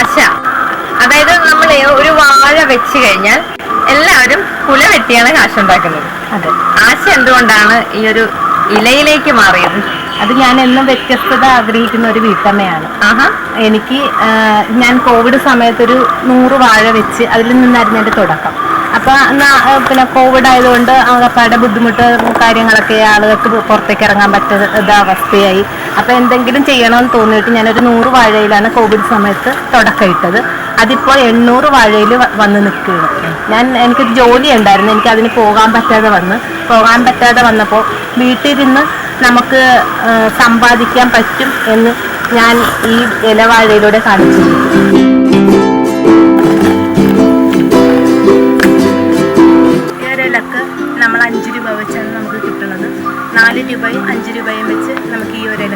ആശ അതായത് നമ്മൾ ഒരു വാഴ വെച്ച് കഴിഞ്ഞാൽ എല്ലാവരും കുല വെട്ടിയാണ് കാശുണ്ടാക്കുന്നത്. അതെ. ആശ എന്തുകൊണ്ടാണ് ഈ ഒരു ഇലയിലേക്ക് മാറിയത്? അത് ഞാൻ എന്നും വ്യത്യസ്തത ആഗ്രഹിക്കുന്ന ഒരു വീട്ടമ്മയാണ്. ആഹാ. എനിക്ക് ഞാൻ കോവിഡ് സമയത്തൊരു നൂറ് വാഴ വെച്ച് അതിൽ നിന്നായിരുന്നു എന്റെ തുടക്കം. അപ്പൊ പിന്നെ കോവിഡ് ആയതുകൊണ്ട് ആകപ്പാടെ ബുദ്ധിമുട്ട് കാര്യങ്ങളൊക്കെ ആളുകൾക്ക് പുറത്തേക്ക് ഇറങ്ങാൻ പറ്റാത്ത അവസ്ഥയായി അപ്പോൾ എന്തെങ്കിലും ചെയ്യണമെന്ന് തോന്നിയിട്ട് ഞാനൊരു നൂറ് വാഴയിലാണ് കോവിഡ് സമയത്ത് തുടക്കമിട്ടത്. അതിപ്പോൾ എണ്ണൂറ് വാഴയിൽ വന്ന് നിൽക്കുകയാണ്. ഞാൻ എനിക്ക് ജോലി ഉണ്ടായിരുന്നു. എനിക്ക് അതിന് പോകാൻ പറ്റാതെ വന്ന്. പോകാൻ പറ്റാതെ വന്നപ്പോൾ വീട്ടിലിരുന്ന് നമുക്ക് സമ്പാദിക്കാൻ പറ്റും എന്ന് ഞാൻ ഈ ഇലവാഴയിലൂടെ കാണിച്ചു. നമ്മൾ അഞ്ച് രൂപ വെച്ചാണ് നമുക്ക് കിട്ടുന്നത്. നാല് രൂപയും അഞ്ച് രൂപയും വെച്ച് നമുക്ക് ഈ ഒരു ഇല